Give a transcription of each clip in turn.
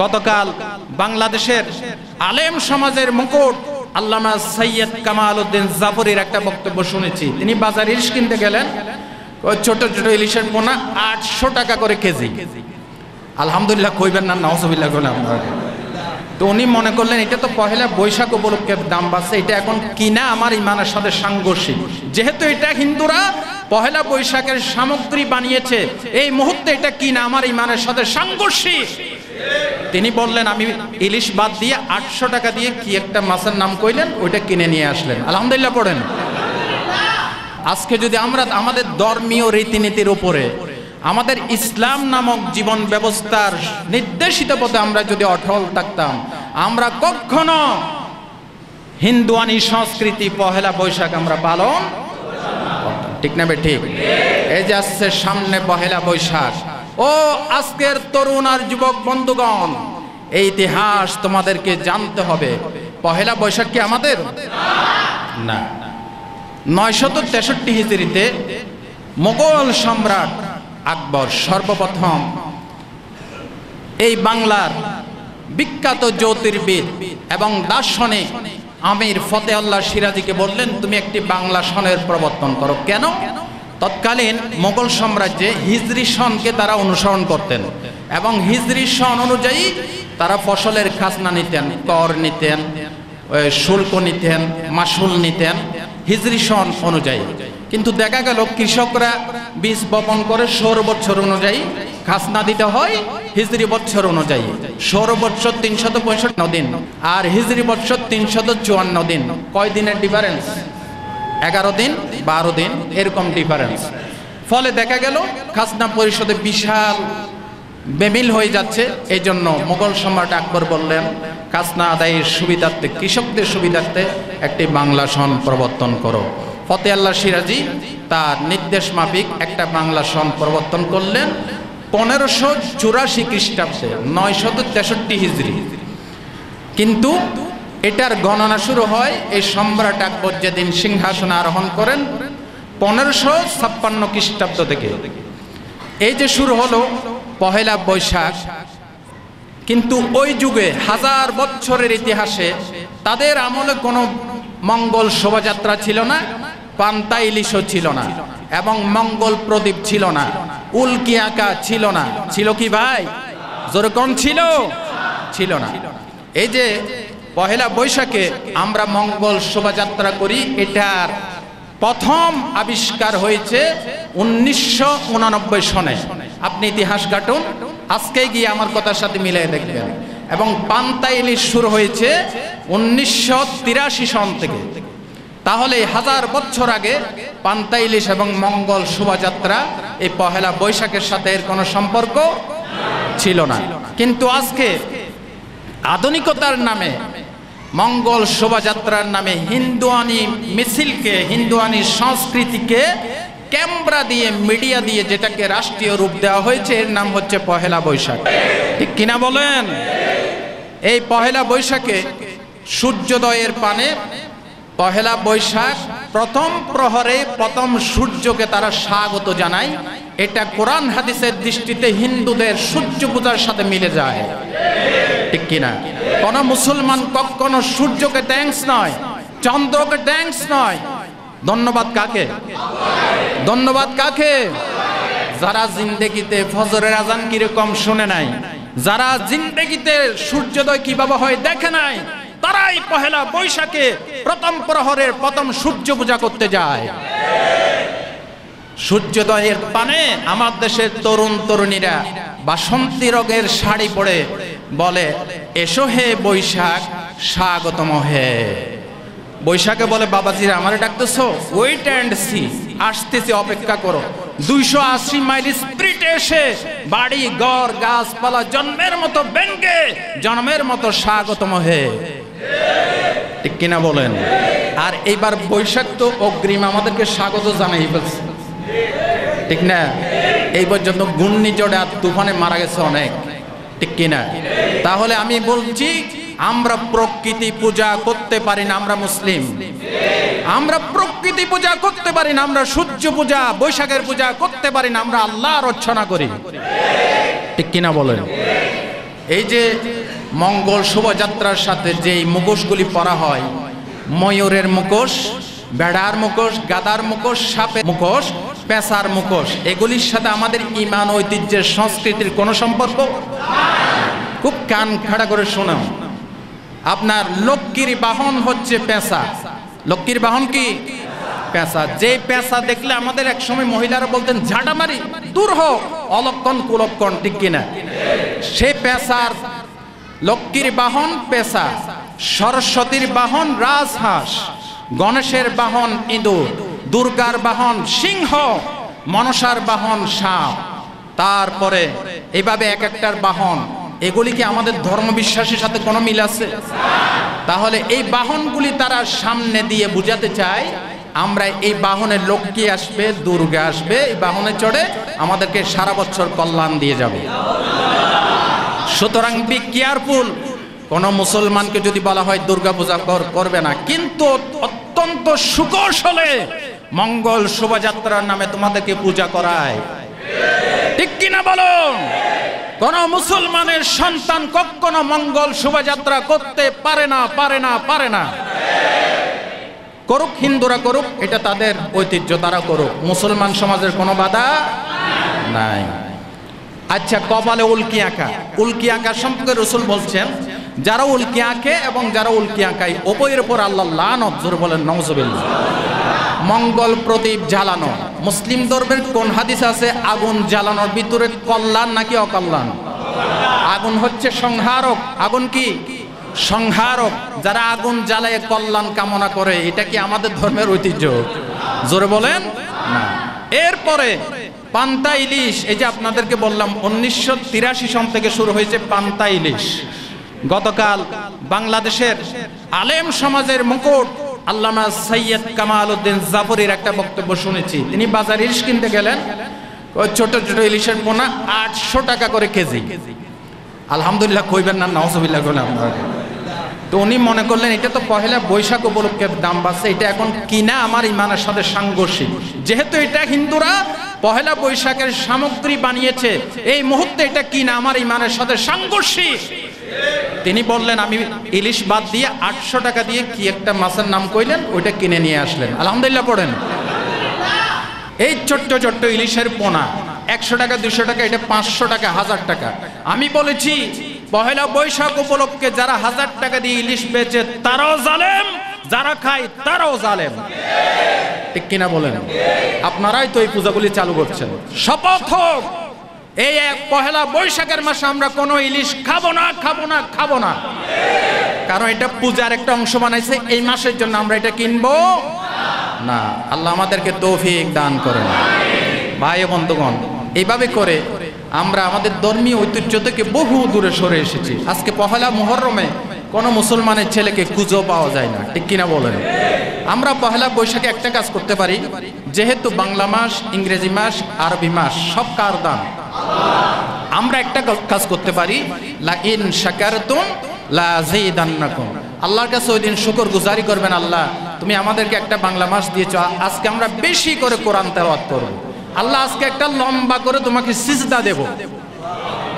গতকাল বাংলাদেশের আলেম সমাজের মুকুট আল্লামা সৈয়দ কামাল উদ্দিন জাফরির একটা বক্তব্য শুনেছি। তিনি বাজার ইলিশ কিনতে গেলেন। ওই ছোট ছোট ইলিশের পোনা আটশো টাকা করে কেজি। আলহামদুলিল্লাহ কইবেন না নওয়াজবিল্লাহ করলে আপনারা তো উনি মনে করলেন, এটা তো পহেলা বৈশাখ উপলক্ষে দাম বাড়ছে, এটা এখন কিনা আমার ইমানের সাথে সাংঘর্ষিক। যেহেতু এটা হিন্দুরা পহেলা বৈশাখের সামগ্রী বানিয়েছে, এই মুহূর্তে এটা কিনা আমার ইমানের সাথে সাংঘর্ষিক। তিনি বললেন, আমি ইলিশ বাদ দিয়ে আটশো টাকা দিয়ে কি একটা মাছের নাম কইলেন? ওইটা কিনে নিয়ে আসলেন। আলহামদুলিল্লাহ পড়েন। আজকে যদি আমরা আমাদের ধর্মীয় রীতিনীতির উপরে আমাদের ইসলাম নামক জীবন ব্যবস্থার নির্দেশিত পথে আমরা যদি অটল থাকতাম, আমরা কখনো হিন্দুয়ানি সংস্কৃতি পহেলা বৈশাখ আমরা পালন। ঠিক না বে ঠিক? এই যে আসছে সামনে পহেলা বৈশাখ ও আজকের তরুণ আর যুবক বন্ধুগণ, এই ইতিহাস তোমাদেরকে জানতে হবে। পহেলা বৈশাখ কি আমাদের? না। নয়শত তেষট্টি হিজড়িতে মোগল সম্রাট আকবর সর্বপ্রথম এই বাংলার বিখ্যাত জ্যোতির্বিদ এবং দার্শনিক আমির ফতে ফতেহাল্লাহ সিরাজিকে বললেন, তুমি একটি বাংলা সনের প্রবর্তন করো। কেন? তৎকালীন মোগল সাম্রাজ্যে হিজরি সনকে তারা অনুসরণ করতেন এবং হিজরি সন অনুযায়ী তারা ফসলের খাজনা নিতেন, কর নিতেন শুল্ক নিতেন, মাসুল নিতেন, হিজরি সন অনুযায়ী। কিন্তু দেখা গেল কৃষকরা বীজ বপন করে সৌর বছর অনুযায়ী খাজনা দিতে হয় হিজরি বছর অনুযায়ী। সৌর বছর তিনশত পঁয়ষট্টি দিন আর হিজরি বছর তিনশত চুয়ান্ন দিন। কয় দিনের ডিফারেন্স এগারো দিন, বারো দিন, এরকম ডিফারেন্স ফলে দেখা গেল, খাজনা পরিষদে বিশাল বেমিল হয়ে যাচ্ছে। এই জন্য মোগল সম্রাট আকবর বললেন, খাজনা আদায়ের সুবিধার্থে, কৃষকদের সুবিধার্থে একটি বাংলা সন প্রবর্তন করো। ফতে আল্লাহ সিরাজি তার নির্দেশ মাফিক একটা বাংলা সন প্রবর্তন করলেন পনেরোশো চুরাশি খ্রিস্টাব্দে, নয়শত তেষট্টি হিজড়ি। কিন্তু এটার গণনা শুরু হয় এই সম্রাট আকবর যেদিন সিংহাসন আরোহণ করেন পনেরোশো ছাপ্পান্ন খ্রিস্টাব্দ থেকে। এই যে শুরু হলো পহেলা বৈশাখ, কিন্তু ওই যুগে হাজার বছরের ইতিহাসে তাদের আমলে কোনো মঙ্গল শোভাযাত্রা ছিল না, পান্তা ইলিশও ছিল না এবং মঙ্গল প্রদীপ ছিল না, উল্কি আঁকা ছিল না। ছিল কি ভাই? যেরকম ছিল? ছিল না। এই যে পহেলা বৈশাখে আমরা মঙ্গল শোভাযাত্রা করি। এটার প্রথম আবিষ্কার হয়েছে উনিশশো সনে। আপনি ইতিহাস কাটুন। আজকে গিয়ে আমার কথার সাথে মিলিয়ে দেখবেন। এবং পান্তা ইলিশ শুরু হয়েছে উনিশশো তিরাশি সন থেকে। তাহলে হাজার বছর আগে পান্তা ইলিশ এবং মঙ্গল শোভাযাত্রা এই পহেলা বৈশাখের সাথে এর কোনো সম্পর্ক ছিল না। কিন্তু আজকে আধুনিকতার নামে মঙ্গল শোভাযাত্রার নামে হিন্দুয়ানি মিছিলকে, হিন্দুয়ানি সংস্কৃতিকে ক্যামেরা দিয়ে, মিডিয়া দিয়ে যেটাকে রাষ্ট্রীয় রূপ দেওয়া হয়েছে, এর নাম হচ্ছে পহেলা বৈশাখ। ঠিক কিনা বলেন? এই পহেলা বৈশাখে সূর্যোদয়ের পানে পহেলা বৈশাখ প্রথম প্রহরে প্রথম সূর্যকে তারা স্বাগত জানায়। এটা কোরআন হাদিসের দৃষ্টিতে হিন্দুদের সূর্য পূজার সাথে মিলে যায়। ঠিক কিনা? কোন মুসলমান কখনো সূর্যকে ট্যাঙ্কস নয়, চন্দ্রকে ট্যাঙ্কস নয়। ধন্যবাদ কাকে? ধন্যবাদ কাকে? যারা জিন্দেগিতে ফজরের আজান কীরকম শুনে নাই, যারা জিন্দেগিতে সূর্যোদয় কীভাবে হয় দেখে নাই, তারাই পহেলা বৈশাখে প্রথম প্রহরের প্রথম সূর্য পূজা করতে যায়। সূর্যোদয়ের পানে আমার দেশের তরুণ তরুণীরা বাসন্তী রোগের শাড়ি পরে বলে, এসো হে বৈশাখ, স্বাগতম হে। বৈশাখে বলে, বাবাজিরা, আমারে ডাকতেছো? ওয়েট অ্যান্ড সি আসতেছি, অপেক্ষা করো। দুইশো আশি মাইল স্প্রিট এসে বাড়ি, ঘর, গাছপালা জন্মের মতো ব্যঙ্গে, জন্মের মতো স্বাগতম হে। ঠিক কিনা বলেন? আর এইবার বৈশাখ তো অগ্রিম, আমাদেরকে স্বাগত জানাই বলছে। ঠিক না? এই পর্যন্ত ঘূর্ণিঝড়ে আর তুফানে মারা গেছে অনেক। ঠিক কিনা? তাহলে আমি বলছি, আমরা প্রকৃতি পূজা করতে পারি না, আমরা মুসলিম। আমরা প্রকৃতি পূজা করতে পারি না, আমরা সূর্য পূজা, বৈশাখের পূজা করতে পারি না, আমরা আল্লাহ রচনা করি। ঠিক কিনা বলেন? এই যে মঙ্গল শোভাযাত্রার সাথে যেই মুখোশগুলি পরা হয়, ময়ূরের মুখোশ বেড়ার মুখোশ, গাদার মুখোশ, সাপের মুখোশ পেশার মুখোশ, এগুলির সাথে আমাদের ইমান ঐতিহ্যের, সংস্কৃতির কোনো সম্পর্ক খুব কান খাড়া করে শোনাও। আপনার লক্ষ্মীর বাহন হচ্ছে পেশা লক্ষ্মীর বাহন কি? পেশা যে পেশা দেখলে আমাদের এক সময় মহিলারা বলতেন, ঝাঁটা মারি, দূর হোক অলক্ষণ, কুলক্ষণ, ঠিক কিনা? সে পেশার লক্ষ্মীর বাহন পেশা সরস্বতীর বাহন রাজহাঁস। গণেশের বাহন ইঁদুর, দুর্গার বাহন সিংহ, মনসার বাহন সাপ। তারপরে এইভাবে এক একটার বাহন, এগুলি কি আমাদের ধর্মবিশ্বাসের সাথে কোনো মিল আছে? তাহলে এই বাহনগুলি তারা সামনে দিয়ে বুঝাতে চায়, আমরা এই বাহনে লক্ষ্মী আসবে? দুর্গা আসবে, এই বাহনে চড়ে আমাদেরকে সারা বছর কল্যাণ দিয়ে যাবে। সুতরাং বি কেয়ারফুল কোনো মুসলমানকে যদি বলা হয় দুর্গা পূজা কর- করবে না। কিন্তু অত্যন্ত সুকৌশলে মঙ্গল শোভাযাত্রার নামে তোমাদেরকে পূজা করায়। ঠিক কিনা বলো? কোন মুসলমানের সন্তান কখনো মঙ্গল শোভাযাত্রা করতে পারে না পারে না পারে না। করুক হিন্দুরা করুক, এটা তাদের ঐতিহ্য, তারা করুক। মুসলমান সমাজের কোনো বাধা নাই। আচ্ছা কপালে উল্কি আঁকা। উল্কি আঁকা সম্পর্কে রসুল বলছেন যারা উল্কি আঁকে এবং যারা উল্কি আঁকায়, উভয়ের উপর আল্লাহ লানত বলেন নওজবিল্লাহ মঙ্গল প্রদীপ জ্বালানো। মুসলিম ধর্মের কোন হাদিস আছে? আগুন জ্বালানোর ভিতরে কল্যাণ নাকি অকল্যাণ? আগুন হচ্ছে সংহারক। আগুন কি? সংহারক। যারা আগুন জ্বালায় কল্যাণ কামনা করে, এটা কি আমাদের ধর্মের ঐতিহ্য? জোরে বলেন, না। এরপরে পান্তা ইলিশ, এই যে আপনাদেরকে বললাম, উনিশশো তিরাশি সন থেকে শুরু হয়েছে পান্তা ইলিশ। গতকাল বাংলাদেশের আলেম সমাজের মুকুট আল্লামা সৈয়দ কামাল উদ্দিন জাফরির একটা বক্তব্য শুনেছি। তিনি বাজার ইলিশ কিনতে গেলেন। ওই ছোট ছোট ইলিশের পোনা আটশো টাকা করে কেজি। আলহামদুলিল্লাহ কইবেন না নওয়াজবিল্লাহ বলে আপনার। তো উনি মনে করলেন, এটা তো পহেলা বৈশাখ উপলক্ষে দাম বাড়ছে, এটা এখন কিনা আমার ইমানের সাথে সাংঘর্ষিক। যেহেতু এটা হিন্দুরা পহেলা বৈশাখের সামগ্রী বানিয়েছে, এই মুহূর্তে এটা কিনা আমার ইমানের সাথে সাংঘর্ষিক। তিনি বললেন, আমি ইলিশ বাদ দিয়ে আটশো টাকা দিয়ে কি একটা মাছের নাম কইলেন? ওইটা কিনে নিয়ে আসলেন। আলহামদুলিল্লাহ পড়েন। এই ছোট্ট ছোট্ট ইলিশের পোনা, একশো টাকা, দুশো টাকা, এটা পাঁচশো টাকা, হাজার টাকা। আমি বলেছি, পহেলা বৈশাখ উপলক্ষে যারা হাজার টাকা দিয়ে ইলিশ বেচে, তারাও জালেম, যারা খায়, তারাও জালেম। ঠিক কিনা বলেন? আপনারাই তো এই পূজাগুলি চালু করছেন। শপথ হোক! এই এক পহেলা বৈশাখের মাসে আমরা কোনো ইলিশ খাব না খাব না খাব না। কারণ এটা পূজার একটা অংশ বানাইছে, এই মাসের জন্য আমরা এটা কিনবো না। আল্লাহ আমাদেরকে তৌফিক দান করেন। ভাই বন্ধুগণ, এইভাবে করে আমরা আমাদের ধর্মীয় ঐতিহ্য থেকে বহু দূরে সরে এসেছি। আজকে পহেলা মুহররমে কোনো মুসলমানের ছেলেকে খুঁজো পাওয়া যায় না। ঠিক কিনা বলেন? আমরা পহেলা বৈশাখে একটা কাজ করতে পারি, যেহেতু বাংলা মাস, ইংরেজি মাস, আরবি মাস, সব কার দান। আমরা একটা কাজ করতে পারি। আল্লাহর কাছে ওই দিন শুকর গুজারি করবেন আল্লাহ, তুমি আমাদেরকে একটা বাংলা মাস দিয়েছ, আজকে আমরা বেশি করে কোরআন তেলাওয়াত করব। আল্লাহ আজকে একটা লম্বা করে তোমাকে সিজদা দেব।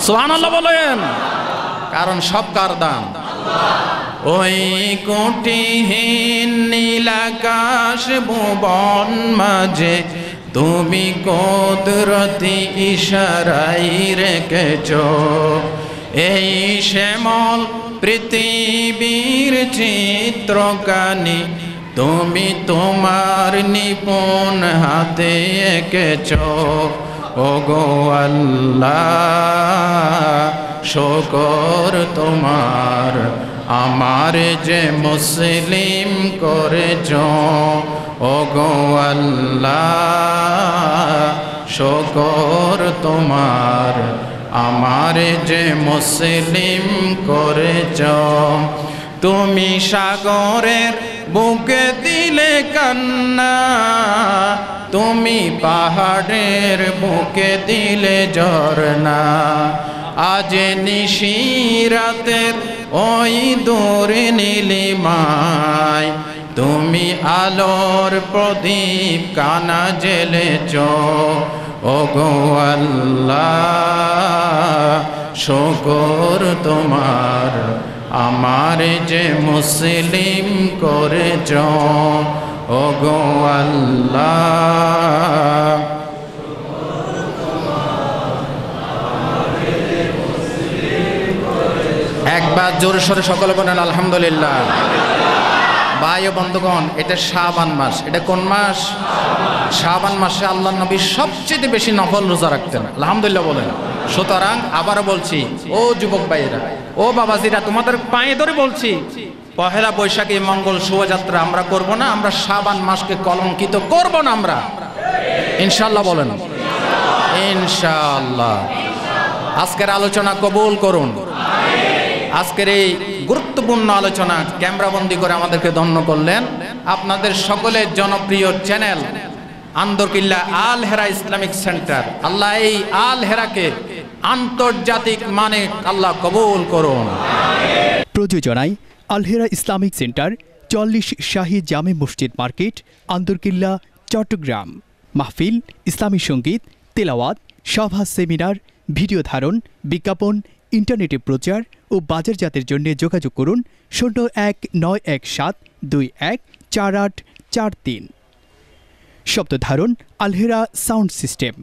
সুবহানাল্লাহ বলেন। কারণ সব কার দান? ওই কোটিহীন নীলাকাশ ভুবন মাঝে তুমি কদরতি ইশারাই রেখেছ। এই শ্যামল পৃথিবীর চিত্রকানি তুমি তোমার নিপুণ হাতে এঁকেছ। ও গো আল্লাহ, শকর তোমার। আমার যে মুসলিম করেছ ও গো আল্লাহ, শকর তোমার। আমার যে মুসলিম করেছ, তুমি সাগরের বুকে দিলে কান্না, তুমি পাহাড়ের বুকে দিলে ঝরনা আজ নিশিরাতের ওই দূর নীলিমায় তুমি আলোর প্রদীপ কানা জেলেছ। ও গো আল্লাহ, শকর তোমার, আমার যে মুসলিম করেছ। ও গো আল্লাহ, একবার জোরে সোরে সকলে বলেন, আলহামদুলিল্লাহ। ভাই ও বন্ধুগণ, এটা শাবান মাস। এটা কোন মাস? শাবান মাসে আল্লাহ নবী সবচেয়ে বেশি নফল রোজা রাখতেন। আলহামদুলিল্লাহ বলেন। সুতরাং আবারও বলছি, ও যুবক ভাইয়েরা, ও বাবাজিরা, তোমাদের পায়ে ধরে বলছি, পহেলা বৈশাখী মঙ্গল শোভাযাত্রা আমরা করব না, আমরা শাবান মাসকে কলঙ্কিত করব না আমরা। ইনশাল্লাহ বলেন। ইনশাল্লাহ আজকের আলোচনা কবুল করুন। আজকের এই গুরুত্বপূর্ণ আলোচনা, ক্যামেরাবন্দি করে আমাদেরকে ধন্য করলেন। আপনাদের সকলের জনপ্রিয় channel, Andarkilla Al Hera Islamic centre. Allah এই আল হেরাকে আন্তর্জাতিক মানে আল্লাহ কবুল করুন। প্রযোজনায় আলহেরা ইসলামিক সেন্টার, চল্লিশ শাহী জামে মসজিদ মার্কেট, আন্দরকিল্লা, চট্টগ্রাম। মাহফিল, ইসলামী সংগীত, তেলাওয়াত, সভা, সেমিনার, ভিডিও ধারণ, বিজ্ঞাপন ইন্টারনেটে প্রচার ও বাজারজাতের জন্য যোগাযোগ করুন শূন্য এক নয় এক সাত দুই এক চার আট চার তিন। শব্দ ধারণ আলহেরা সাউন্ড সিস্টেম।